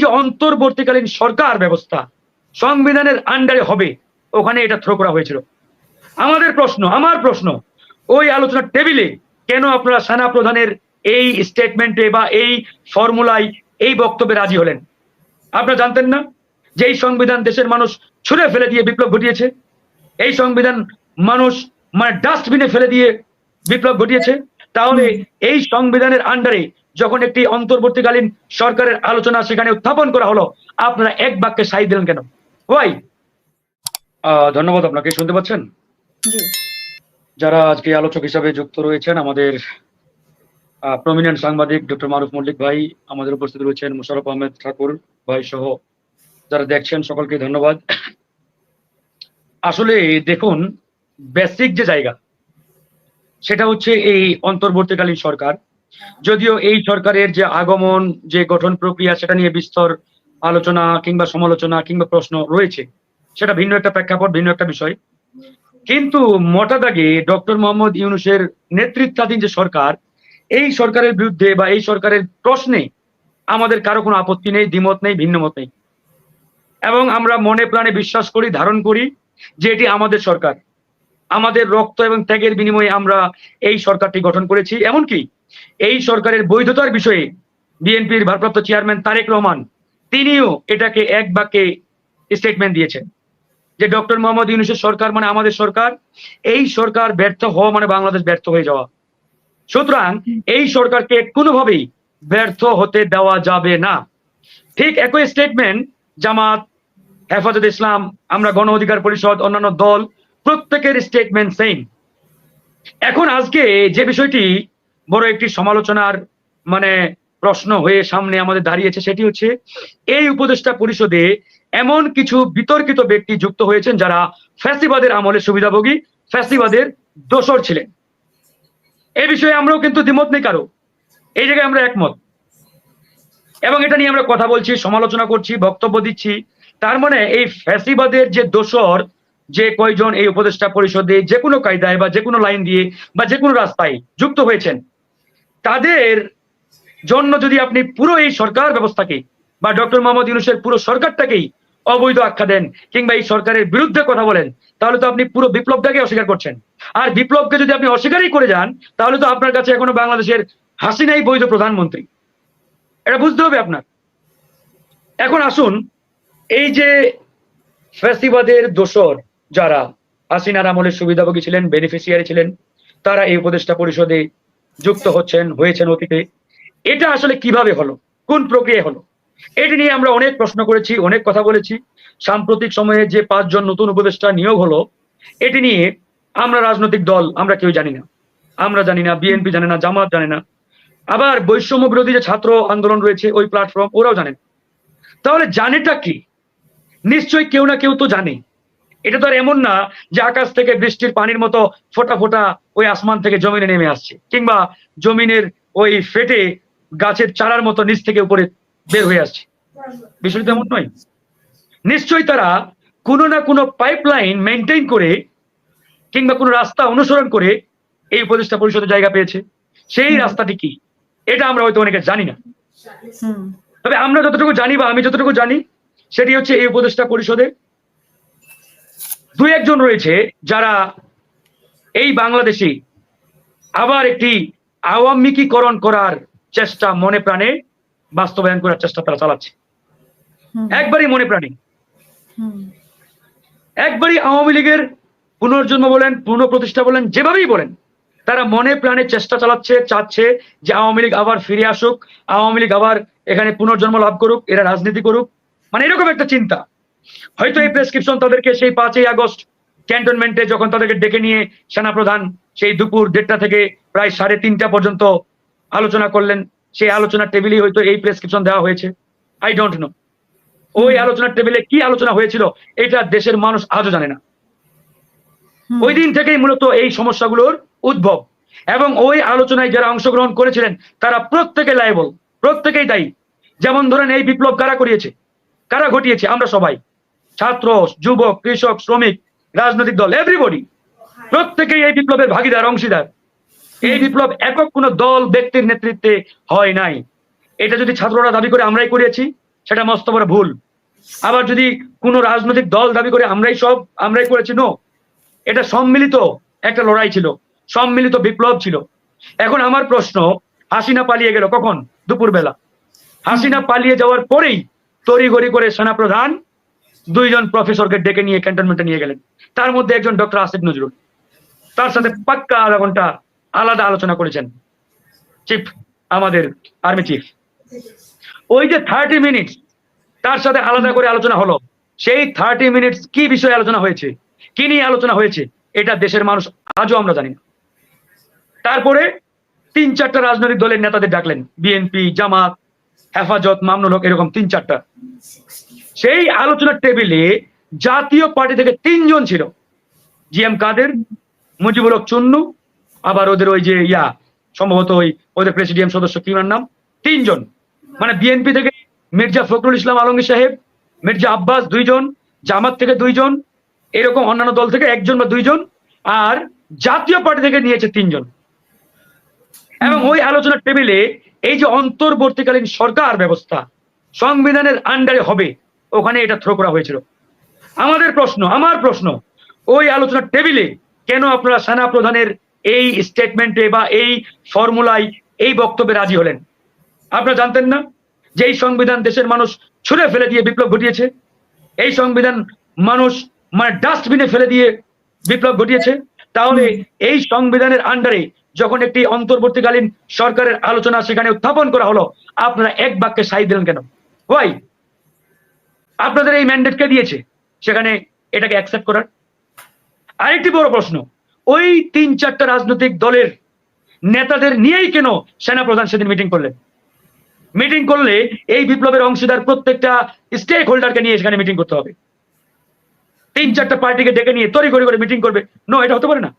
যে অন্তর্বর্তীকালীন সরকার ব্যবস্থা সংবিধানের আন্ডারে হবে, ওখানে এটা থ্রো করা হয়েছিল। আমাদের প্রশ্ন, আমার প্রশ্ন, ওই আলোচনার টেবিলে কেন আপনারা সেনা প্রধানের এই স্টেটমেন্টে বা এই ফর্মুলায় এই বক্তব্যে রাজি হলেন? আপনারা জানতেন না যে এই সংবিধান দেশের মানুষ ছুঁড়ে ফেলে দিয়ে বিপ্লব ঘটিয়েছে? এই সংবিধান মানুষ মানে ডাস্টবিনে ফেলে দিয়ে বিপ্লব ঘটিয়েছে? তাহলে এই সংবিধানের আন্ডারে যখন একটি অন্তর্বর্তীকালীন সরকারের আলোচনা সেখানে উত্থাপন করা হলো আপনারা এক বাক্যে সাই দিলেন কেন? ওয়াই। ধন্যবাদ আপনাকে শুনতে পাচ্ছেন? যারা আজকে আলোচক হিসাবে যুক্ত রয়েছেন আমাদের প্রমিনেন্ট সাংবাদিক ডক্টর মারুফ মল্লিক ভাই আমাদের উপস্থিত রয়েছেন মুশারফ আহমেদ ঠাকুর ভাই সহ যারা দেখছেন সকলকে ধন্যবাদ। আসলে দেখুন বেসিক যে জায়গা সেটা হচ্ছে এই অন্তর্বর্তীকালীন সরকার যদিও এই সরকারের যে আগমন, যে গঠন প্রক্রিয়া, সেটা নিয়ে বিস্তর আলোচনা কিংবা সমালোচনা কিংবা প্রশ্ন রয়েছে। সেটা ভিন্ন একটা প্রেক্ষাপট, ভিন্ন একটা বিষয়। কিন্তু মোটা দাগে ডক্টর মোহাম্মদ ইউনুসের নেতৃত্বাধীন যে সরকার, এই সরকারের বিরুদ্ধে বা এই সরকারের প্রশ্নে আমাদের কারও কোনো আপত্তি নেই, দ্বিমত নেই, ভিন্নমত নেই। এবং আমরা মনে প্রাণে বিশ্বাস করি, ধারণ করি যে এটি আমাদের সরকার। আমাদের রক্ত এবং ত্যাগের বিনিময়ে আমরা এই সরকারটি গঠন করেছি। এমনকি এই সরকারের বৈধতার বিষয়ে বিএনপির ভারপ্রাপ্ত চেয়ারম্যান তারেক রহমান তিনিও এটাকে এক বাক্যে স্টেটমেন্ট দিয়েছেন যে ডক্টর মোহাম্মদ ইউনুসের সরকার মানে আমাদের সরকার, এই সরকার ব্যর্থ হওয়া মানে বাংলাদেশ ব্যর্থ হয়ে যাওয়া। সুতরাং এই সরকারকে কোনোভাবেই ব্যর্থ হতে দেওয়া যাবে না। ঠিক একই স্টেটমেন্ট জামাত, হেফাজত ইসলাম, আমরা গণ অধিকার পরিষদ, অন্যান্য দল, প্রত্যেকের স্টেটমেন্ট সেম এখন আজকে যে বিষয়টি বড় একটি সমালোচনার মানে প্রশ্ন হয়ে সামনে আমাদের দাঁড়িয়েছে, সেটি হচ্ছে এই উপদেষ্টা পরিষদে এমন কিছু বিতর্কিত ব্যক্তি যুক্ত হয়েছেন যারা ফ্যাসিবাদের আমলে সুবিধাভোগী, ফ্যাসিবাদের দোসর ছিলেন। এই বিষয়ে আমরাও কিন্তু দ্বিমত নেই কারও। এই জায়গায় আমরা একমত। এবং এটা নিয়ে আমরা কথা বলছি, সমালোচনা করছি, বক্তব্য দিচ্ছি। তার মানে এই ফ্যাসিবাদের যে দোসর যে কয়জন এই উপদেষ্টা পরিষদে যে কোনো কায়দায় বা যে কোনো লাইন দিয়ে বা যে কোনো রাস্তায় যুক্ত হয়েছেন তাদের জন্য যদি আপনি পুরো এই সরকার ব্যবস্থাকে বা ডক্টর মোহাম্মদ ইউনুসের পুরো সরকারটাকেই অবৈধ আখ্যা দেন কিংবা এই সরকারের বিরুদ্ধে কথা বলেন, তাহলে তো আপনি পুরো বিপ্লবটাকে অস্বীকার করছেন। আর বিপ্লবকে যদি আপনি অস্বীকারই করে যান, তাহলে তো আপনার কাছে এখনও বাংলাদেশের হাসিনাই বৈধ প্রধানমন্ত্রী। এটা বুঝতে হবে আপনার। এখন আসুন, এই যে ফ্যাসিবাদের দোসর যারা, হাসিনার আমলের সুবিধাভোগী ছিলেন বেনিফিশিয়ারি ছিলেন, তারা এই উপদেষ্টা পরিষদে যুক্ত হচ্ছেন, হয়েছেন অতীতে। এটা আসলে কীভাবে হলো? কোন প্রক্রিয়া হলো? এটি নিয়ে আমরা অনেক প্রশ্ন করেছি, অনেক কথা বলেছি। সাম্প্রতিক সময়ে যে পাঁচজন নতুন উপদেষ্টা নিয়োগ হলো, এটি নিয়ে আমরা রাজনৈতিক দল, আমরা কেউ জানি না। আমরা জানি না, বিএনপি জানে না, জামাত জানে না। আবার বৈষম্য বিরোধী যে ছাত্র আন্দোলন রয়েছে, ওই প্ল্যাটফর্ম ওরাও জানেন তাহলে জানেটা কি? নিশ্চয়ই কেউ না কেউ তো জানে। এটা তো আর এমন না যে আকাশ থেকে বৃষ্টির পানির মতো ফোটা ফোটা ওই আসমান থেকে জমিনে নেমে আসছে কিংবা জমিনের ওই ফেটে গাছের চারার মতো নিচ থেকে উপরে বের হয়ে আসছে। বিষয়টা এমন নয়। নিশ্চয়ই তারা কোনো না কোনো পাইপলাইন মেনটেন করে কিংবা কোনো রাস্তা অনুসরণ করে এই উপদেষ্টা পরিষদের জায়গা পেয়েছে। সেই রাস্তাটি কি? এটা আমরা হয়তো অনেকে জানি না। তবে আমরা যতটুকু জানি বা আমি যতটুকু জানি সেটি হচ্ছে এই উপদেষ্টা পরিষদে দু একজন রয়েছে যারা এই বাংলাদেশে আবার একটি আওয়ামীকরণ করার চেষ্টা মনে প্রাণে বাস্তবায়ন করার চেষ্টা তারা চালাচ্ছে। একবারই মনে প্রাণে। একবারই আওয়ামী লীগের পুনর্জন্ম বলেন পুনঃপ্রতিষ্ঠা বলেন যেভাবেই বলেন তারা মনে প্রাণে চেষ্টা চালাচ্ছে চাচ্ছে যে আওয়ামী লীগ আবার ফিরে আসুক আওয়ামী লীগ আবার এখানে পুনর্জন্ম লাভ করুক এরা রাজনীতি করুক। মানে এরকম একটা চিন্তা। হয়তো এই প্রেসক্রিপশন তাদেরকে সেই পাঁচই আগস্ট ক্যান্টনমেন্টে যখন তাদেরকে ডেকে নিয়ে সেনাপ্রধান সেই দুপুর দেড়টা থেকে প্রায় সাড়ে তিনটা পর্যন্ত আলোচনা করলেন সেই আলোচনার টেবিলেই হয়তো এই প্রেসক্রিপশন দেওয়া হয়েছে। আই ডোন্ট নো ওই আলোচনার টেবিলে কি আলোচনা হয়েছিল এটা দেশের মানুষ আজও জানে না। ওই দিন থেকেই মূলত এই সমস্যাগুলোর উদ্ভব। এবং ওই আলোচনায় যারা অংশগ্রহণ করেছিলেন তারা প্রত্যেকে লাইবল প্রত্যেকেই দায়ী। যেমন ধরেন এই বিপ্লব কারা করিয়েছে? কারা ঘটিয়েছে? আমরা সবাই। ছাত্র, যুবক, কৃষক, শ্রমিক, রাজনৈতিক দল এভরিবডি প্রত্যেকেই এই বিপ্লবের ভাগিদার, অংশীদার। এই বিপ্লব একক কোনো দল, ব্যক্তির নেতৃত্বে হয় নাই। এটা যদি ছাত্ররা দাবি করে আমরাই করিয়েছি সেটা মস্ত বড় ভুল। আবার যদি কোনো রাজনৈতিক দল দাবি করে আমরাই সব, আমরাই করেছি নো এটা সম্মিলিত একটা লড়াই ছিল, সম্মিলিত বিপ্লব ছিল। এখন আমার প্রশ্ন, হাসিনা পালিয়ে গেল কখন? দুপুরবেলা। হাসিনা পালিয়ে যাওয়ার পরেই তড়িঘড়ি করে সেনাপ্রধান দুইজন প্রফেসরকে ডেকে নিয়ে ক্যান্টনমেন্টে নিয়ে গেলেন। তার মধ্যে একজন ডক্টর আসিফ নজরুল। তার সাথে পাক্কা আধা ঘণ্টা আলাদা আলোচনা করেছেন চিফ আমাদের আর্মি চিফ ওই যে থার্টি মিনিটস তার সাথে আলাদা করে আলোচনা হলো। সেই থার্টি মিনিটস কি বিষয়ে আলোচনা হয়েছে? কি নিয়ে আলোচনা হয়েছে? এটা দেশের মানুষ আজও আমরা জানি না। তারপরে তিন চারটা রাজনৈতিক দলের নেতাদের ডাকলেন। বিএনপি, জামাত, হেফাজত, মামনুল হক, এরকম তিন চারটা। সেই আলোচনার টেবিলে জাতীয় পার্টি থেকে তিনজন ছিল। জি এম কাদের মুজিবুল হক চুন্নু, আবার ওদের ওই যে ইয়া, সম্ভবত ওই ওদের প্রেসিডিয়াম সদস্য কি নাম? তিনজন। মানে বিএনপি থেকে মির্জা ফখরুল ইসলাম আলমগীর সাহেব, মির্জা আব্বাস দুইজন, জামাত থেকে দুইজন, এরকম অন্যান্য দল থেকে একজন বা দুইজন, আর জাতীয় পার্টি থেকে নিয়েছে তিনজন। এবং ওই আলোচনার টেবিলে এই যে অন্তর্বর্তীকালীন সরকার ব্যবস্থা সংবিধানের আন্ডারে হবে। ওখানে এটা থ্রো করা হয়েছিল। আমাদের প্রশ্ন, আমার প্রশ্ন, ওই আলোচনার টেবিলে কেন আপনারা সেনা প্রধানের এই স্টেটমেন্টে বা এই ফর্মুলায় এই বক্তব্যে রাজি হলেন? আপনারা জানতেন না? যে এই সংবিধান দেশের মানুষ ছুঁড়ে ফেলে দিয়ে বিপ্লব ঘটিয়েছে, এই সংবিধান মানুষ মানে ডাস্টবিনে ফেলে দিয়ে বিপ্লব ঘটিয়েছে, তাহলে এই সংবিধানের আন্ডারে যখন একটি অন্তর্বর্তীকালীন সরকারের আলোচনা সেখানে উত্থাপন করা হলো, আপনারা এক বাক্যে সাই দিলেন কেন? ওয়াই আপনাদের এই ম্যান্ডেট কে দিয়েছে? সেখানে এটাকে অ্যাকসেপ্ট করার। আরেকটি বড় প্রশ্ন, ওই তিন চারটা রাজনৈতিক দলের নেতাদের নিয়েই কেন সেনাপ্রধান সেদিন মিটিং করলেন? মিটিং করলে এই বিপ্লবের অংশীদার প্রত্যেকটা স্টেক হোল্ডারকে নিয়ে সেখানে মিটিং করতে হবে। তিন চারটা পার্টিকে ডেকে নিয়ে তরি করে করে মিটিং করবে। নো এটা হতে পারে না।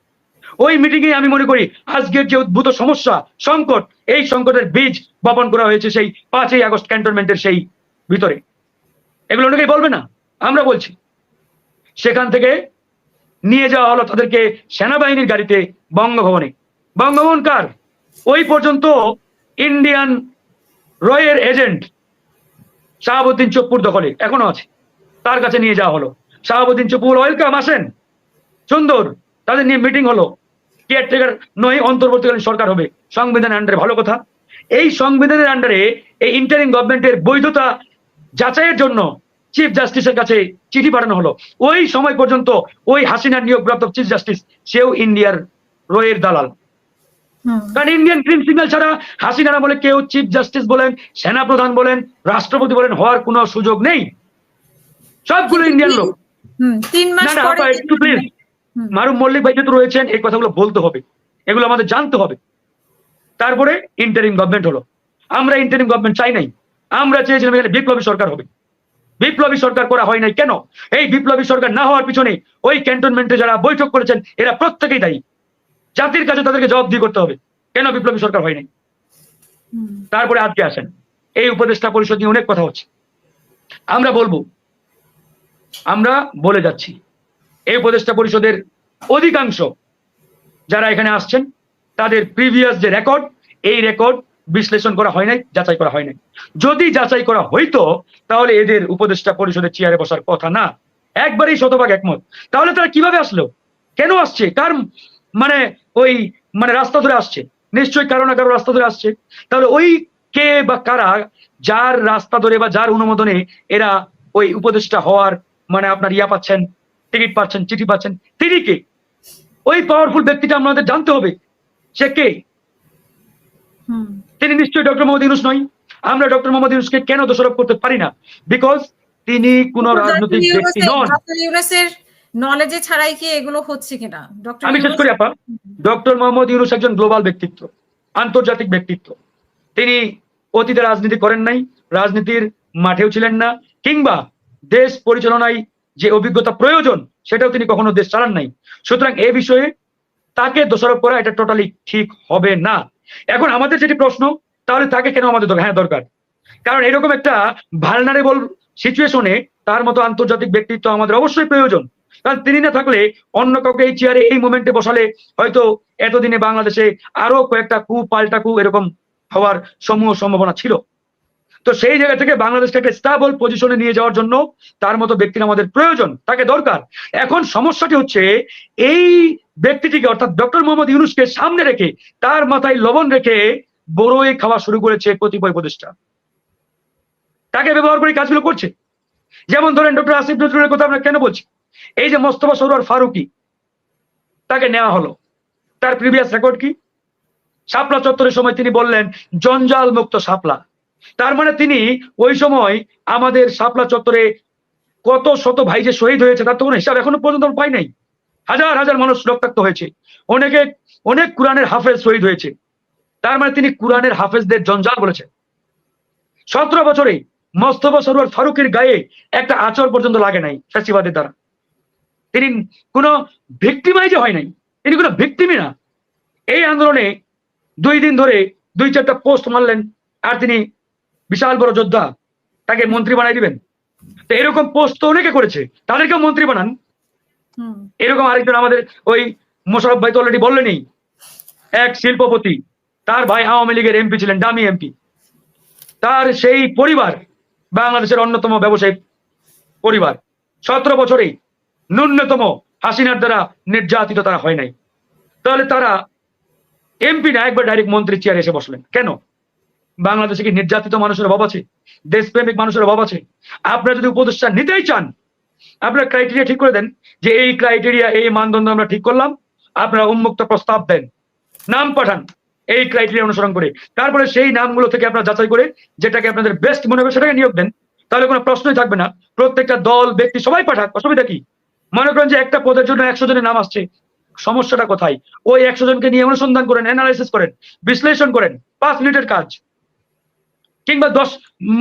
ওই মিটিং এ আমি মনে করি আজকের যে উদ্ভূত সমস্যা, সংকট, এই সংকটের বীজ বপন করা হয়েছে সেই পাঁচই আগস্ট ক্যান্টনমেন্টের সেই ভিতরে। এগুলো অনেকেই বলবে না, আমরা বলছি। সেখান থেকে নিয়ে যাওয়া হলো তাদেরকে সেনাবাহিনীর গাড়িতে বঙ্গভবনে। বঙ্গভবন কার? ওই পর্যন্ত ইন্ডিয়ান রয়ের এজেন্ট শাহাবুদ্দিন চপ্পুর দখলে এখনও আছে। তার কাছে নিয়ে যাওয়া হলো। শাহাবুদ্দিন চপ্পুর, ওয়েলকাম, আসেন। সুন্দর, তাদের নিয়ে মিটিং হলো। কেয়ারটেকার নয় অন্তর্বর্তীকালীন সরকার হবে। সংবিধানের আন্ডারে ভালো কথা। এই সংবিধানের আন্ডারে এই ইন্টারিং গভর্নমেন্টের বৈধতা যাচাইয়ের জন্য চিফ জাস্টিসের কাছে চিঠি পাঠানো হলো। ওই সময় পর্যন্ত ওই হাসিনার নিয়োগপ্রাপ্ত চিফ জাস্টিস সেও ইন্ডিয়ার রয়ের দালাল। কারণ ইন্ডিয়ান গ্রিন সিগন্যাল ছাড়া হাসিনারা বলে কেউ চিফ জাস্টিস বলেন সেনাপ্রধান বলেন রাষ্ট্রপতি বলেন হওয়ার কোনো সুযোগ নেই। সবগুলো ইন্ডিয়ান লোক। হুম, তিন মাস না না আপা একটু প্লিজ হুম, মল্লিক ভাই যেহেতু রয়েছেন এই কথাগুলো বলতে হবে। এগুলো আমাদের জানতে হবে। তারপরে ইন্টারিম গভর্নমেন্ট হলো। আমরা ইন্টারিম গভর্নমেন্ট চাই নাই। আমরা চেয়েছিলাম এখানে বিপ্লবী সরকার হবে। বিপ্লবী সরকার করা হয় নাই কেন? এই বিপ্লবী সরকার না হওয়ার পিছনে ওই ক্যান্টনমেন্টে যারা বৈঠক করেছেন, এরা প্রত্যেকেই দায়ী। জাতির কাছে তাদেরকে জবাবদি করতে হবে। কেন বিপ্লবী সরকার হয় নাই? তারপরে আজকে আসেন। এই উপদেষ্টা পরিষদ নিয়ে অনেক কথা হচ্ছে। আমরা বলব, আমরা বলে যাচ্ছি, এই উপদেষ্টা পরিষদের অধিকাংশ যারা এখানে আসছেন, তাদের প্রিভিয়াস যে রেকর্ড, এই রেকর্ড বিশ্লেষণ করা হয় নাই, যাচাই করা হয় নাই। যদি যাচাই করা হইতো, তাহলে এদের উপদেষ্টা পরিষদের চেয়ারে বসার কথা না। একবারেই শতভাগ একমত। তাহলে তারা কীভাবে আসলো? কেন আসছে? কার মানে ওই মানে রাস্তা ধরে আসছে? নিশ্চয়ই কারও না কারও রাস্তা ধরে আসছে। তাহলে ওই কে বা কারা, যার রাস্তা ধরে বা যার অনুমোদনে এরা ওই উপদেষ্টা হওয়ার মানে আপনার ইয়া পাচ্ছেন, টিকিট পাচ্ছেন, চিঠি পাচ্ছেন, তিনি কে? ওই পাওয়ারফুল ব্যক্তিটা আমাদের জানতে হবে। সে কে? তিনি নিশ্চয়ই ডক্টর মোহাম্মদ ইউনুস নয় আমরা ডক্টর মোহাম্মদ ইউনুসকে কেন দোষারোপ করতে পারি না? বিকজ তিনি কোন রাজনৈতিক ব্যক্তি নন। ইউনুসের নলেজে ছাড়াই কি এগুলো হচ্ছে কিনা? ডক্টর আমি শেষ করি আপা। ডক্টর মোহাম্মদ ইউনুস একজন গ্লোবাল ব্যক্তিত্ব আন্তর্জাতিক ব্যক্তিত্ব। তিনি অতীতে রাজনীতি করেন নাই রাজনীতির মাঠেও ছিলেন না কিংবা দেশ পরিচালনায় যে অভিজ্ঞতা প্রয়োজন সেটাও তিনি কখনো দেশ চালান নাই। সুতরাং এ বিষয়ে তাকে দোষারোপ করা এটা টোটালি ঠিক হবে না। এখন আমাদের যেটি প্রশ্ন, তাহলে তাকে কেন আমাদের দরকার? হ্যাঁ দরকার। কারণ এরকম একটা ভালনারেবল সিচুয়েশনে তার মতো আন্তর্জাতিক ব্যক্তিত্ব আমাদের অবশ্যই প্রয়োজন। কারণ তিনি না থাকলে অন্য কাউকে এই চেয়ারে এই মোমেন্টে বসালে হয়তো এতদিনে বাংলাদেশে আরও কয়েকটা কু পাল্টা কু এরকম হওয়ার সমূহ সম্ভাবনা ছিল। তো সেই জায়গা থেকে বাংলাদেশটাকে স্টাবল পজিশনে নিয়ে যাওয়ার জন্য তার মতো ব্যক্তির আমাদের প্রয়োজন, তাকে দরকার। এখন সমস্যাটি হচ্ছে এই ব্যক্তিটিকে, অর্থাৎ ডক্টর মোহাম্মদ ইউনুসকে সামনে রেখে, তার মাথায় লবণ রেখে বড়ই খাওয়া শুরু করেছে কতিপয় প্রতিষ্ঠা তাকে ব্যবহার করে কাজগুলো করছে। যেমন ধরেন ডক্টর আসিফ নজরুলের কথা আমরা কেন বলছি? এই যে মোস্তফা সরোয়ার ফারুকি, তাকে নেওয়া হলো। তার প্রিভিয়াস রেকর্ড কি? শাপলা চত্বরের সময় তিনি বললেন জঞ্জাল মুক্ত শাপলা। তার মানে তিনি ওই সময় আমাদের শাপলা চত্বরে কত শত ভাই যে শহীদ হয়েছে, তার তো কোনো হিসাব এখনও পর্যন্ত পাই নাই। হাজার হাজার মানুষ রক্তাক্ত হয়েছে। অনেকে, অনেক কোরআনের হাফেজ শহীদ হয়েছে। তার মানে তিনি কোরআনের হাফেজদের জঞ্জাল বলেছেন। সতেরো বছরে মোস্তফা সরোয়ার ফারুকের গায়ে একটা আচর পর্যন্ত লাগে নাই ফ্যাসিবাদের দ্বারা। তিনি কোনো ভিক্টিমাইজে হয় নাই। তিনি কোনো ভিক্টিমই না। এই আন্দোলনে দুই দিন ধরে দুই চারটা পোস্ট মারলেন, আর তিনি বিশাল বড় যোদ্ধা তাকে মন্ত্রী বানাই দিবেন। তো এরকম পোস্ট তো অনেকে করেছে তাদেরকেও মন্ত্রী বানান। এরকম আরেকজন আমাদের ওই মোশারফ ভাই তো অলরেডি বললেনই এক শিল্পপতি তার ভাই আওয়ামী লীগের এমপি ছিলেন দামি এমপি তার সেই পরিবার বাংলাদেশের অন্যতম ব্যবসায়িক পরিবার সতেরো বছরেই ন্যূনতম হাসিনার দ্বারা নির্যাতিত তারা হয় নাই। তাহলে তারা এমপি না একবার ডাইরেক্ট মন্ত্রী চেয়ারে এসে বসলেন। কেন? বাংলাদেশে কি নির্যাতিত মানুষের অভাব আছে? দেশপ্রেমিক মানুষের অভাব আছে? আপনারা যদি উপদেষ্টা নিতেই চান, আপনার ক্রাইটেরিয়া ঠিক করে দেন যে এই ক্রাইটেরিয়া এই মানদণ্ড আমরা ঠিক করলাম, আপনারা উন্মুক্ত প্রস্তাব দেন। নাম পাঠান, এই ক্রাইটেরিয়া অনুসরণ করে। তারপরে সেই নামগুলো থেকে আপনারা যাচাই করে যেটাকে আপনাদের বেস্ট মনে হবে সেটাকে নিয়োগ দেন। তাহলে কোনো প্রশ্নই থাকবে না। প্রত্যেকটা দল, ব্যক্তি সবাই পাঠাক, অসুবিধা কি? মনে করেন যে একটা পদের জন্য একশো জনের নাম আসছে। সমস্যাটা কোথায়? ওই একশো জনকে নিয়ে অনুসন্ধান করেন অ্যানালাইসিস করেন, বিশ্লেষণ করেন, পাঁচ মিনিটের কাজ। কিংবা দশ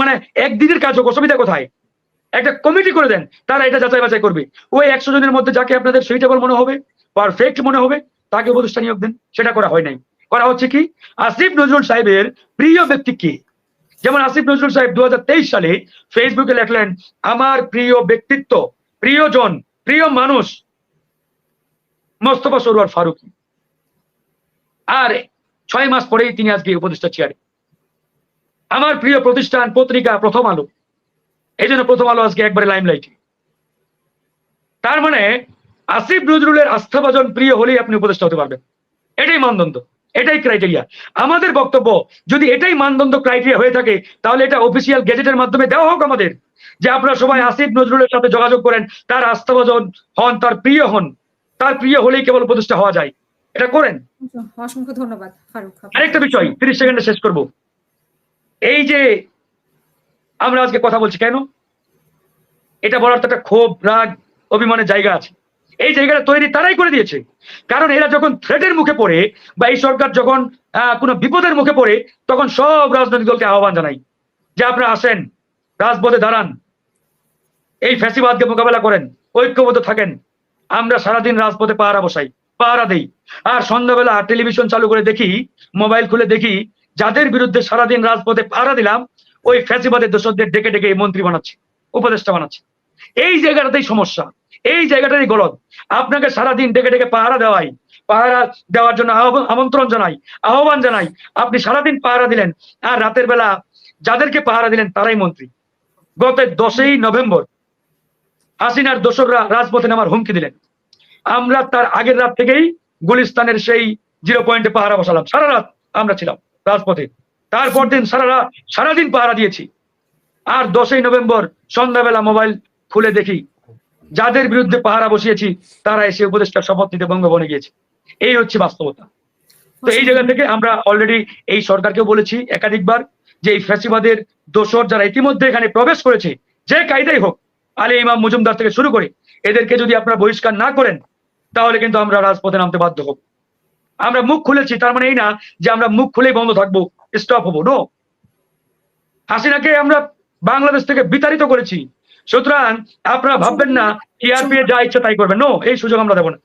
মানে একদিনের কাজ হোক, অসুবিধা কোথায়? একটা কমিটি করে দেন, তারা এটা যাচাই বাছাই করবে। ওই একশো জনের মধ্যে যাকে আপনাদের সুইটেবল মনে হবে পারফেক্ট মনে হবে, তাকে উপদেষ্টা নিয়োগ দেন, সেটা করা হয় নাই। করা হচ্ছে কি? আসিফ নজরুল সাহেবের প্রিয় ব্যক্তি কে? যেমন আসিফ নজরুল সাহেব দু হাজার তেইশ সালে ফেসবুকে লেখলেন, আমার প্রিয় ব্যক্তিত্ব, প্রিয়জন, প্রিয় মানুষ, মোস্তফা সরোয়ার ফারুকি। আর ছয় মাস পরেই তিনি আজকে উপদেষ্টা চেয়ারে আমার প্রিয় প্রতিষ্ঠান পত্রিকা প্রথম আলো। এই জন্য প্রথম আলো আজকে একবারে লাইমলাইটে তার মানে আসিফ নজরুলের আস্থাভাজন প্রিয় হলেই আপনি উপদেষ্টা হতে পারবেন। এটাই মানদণ্ড এটাই ক্রাইটেরিয়া আমাদের বক্তব্য যদি এটাই মানদণ্ড ক্রাইটেরিয়া হয়ে থাকে তাহলে এটা অফিসিয়াল গেজেটের মাধ্যমে দেওয়া হোক আমাদের। যে আপনারা সবাই আসিফ নজরুলের সাথে যোগাযোগ করেন তার আস্থাভাজন হন তার প্রিয় হন তার প্রিয় হলেই কেবল উপদেষ্টা হওয়া যায়। এটা করেন? অসংখ্য ধন্যবাদ ফারুক আরেকটা বিষয় তিরিশ সেকেন্ডে শেষ করব। এই যে আমরা আজকে কথা বলছি কেন? এটা বলার তো একটা ক্ষোভ, রাগ, অভিমানের জায়গা আছে। এই জায়গাটা তৈরি তারাই করে দিয়েছে। কারণ এরা যখন থ্রেটের মুখে পড়ে বা এই সরকার যখন কোনো বিপদের মুখে পড়ে, তখন সব রাজনৈতিক দলকে আহ্বান জানাই যে আপনারা আসেন, রাজপথে দাঁড়ান, এই ফ্যাসিবাদকে মোকাবেলা করেন, ঐক্যবদ্ধ থাকেন। আমরা সারাদিন রাজপথে পাহারা বসাই, পাহারা দেই। আর সন্ধ্যাবেলা টেলিভিশন চালু করে দেখি মোবাইল খুলে দেখি যাদের বিরুদ্ধে সারাদিন রাজপথে পাহারা দিলাম, ওই ফ্যাসিবাদের দোষদের ডেকে ডেকে মন্ত্রী বানাচ্ছে, উপদেষ্টা বানাচ্ছে। এই জায়গাটাতেই সমস্যা, এই জায়গাটাই গলদ। আপনাকে সারাদিন ডেকে ডেকে পাহারা দেওয়াই, পাহারা দেওয়ার জন্য আমন্ত্রণ জানাই, আহ্বান জানাই, আপনি সারাদিন পাহারা দিলেন, আর রাতের বেলা যাদেরকে পাহারা দিলেন তারাই মন্ত্রী। গত দশই নভেম্বর হাসিনার দোসররা রাজপথে নামার হুমকি দিলেন। আমরা তার আগের রাত থেকেই গুলিস্তানের সেই জিরো পয়েন্টে পাহারা বসালাম, সারা রাত আমরা ছিলাম। রাজপথে। তারপর দিন সারা সারাদিন পাহারা দিয়েছি। আর দশই নভেম্বর সন্ধ্যাবেলা মোবাইল খুলে দেখি, যাদের বিরুদ্ধে পাহারা বসিয়েছি, তারা এসে উপদেষ্টা শপথ নিতে বঙ্গভবনে গিয়েছে। এই হচ্ছে বাস্তবতা। তো এই জায়গা থেকে আমরা অলরেডি এই সরকারকেও বলেছি একাধিকবার যে এই ফ্যাসিবাদের দোসর যারা ইতিমধ্যে এখানে প্রবেশ করেছে, যে কায়দাই হোক, আলী ইমাম মজুমদার থেকে শুরু করে, এদেরকে যদি আপনারা বহিষ্কার না করেন, তাহলে কিন্তু আমরা রাজপথে নামতে বাধ্য হব। আমরা মুখ খুলেছি তার মানে এই না যে আমরা মুখ খুলেই বন্ধ থাকব স্টপ হব নো হাসিনাকে আমরা বাংলাদেশ থেকে বিতাড়িত করেছি। সুতরাং আপনারা ভাববেন না টিআরপি যা ইচ্ছা তাই করবেন নো এই সুযোগ আমরা দেবো না।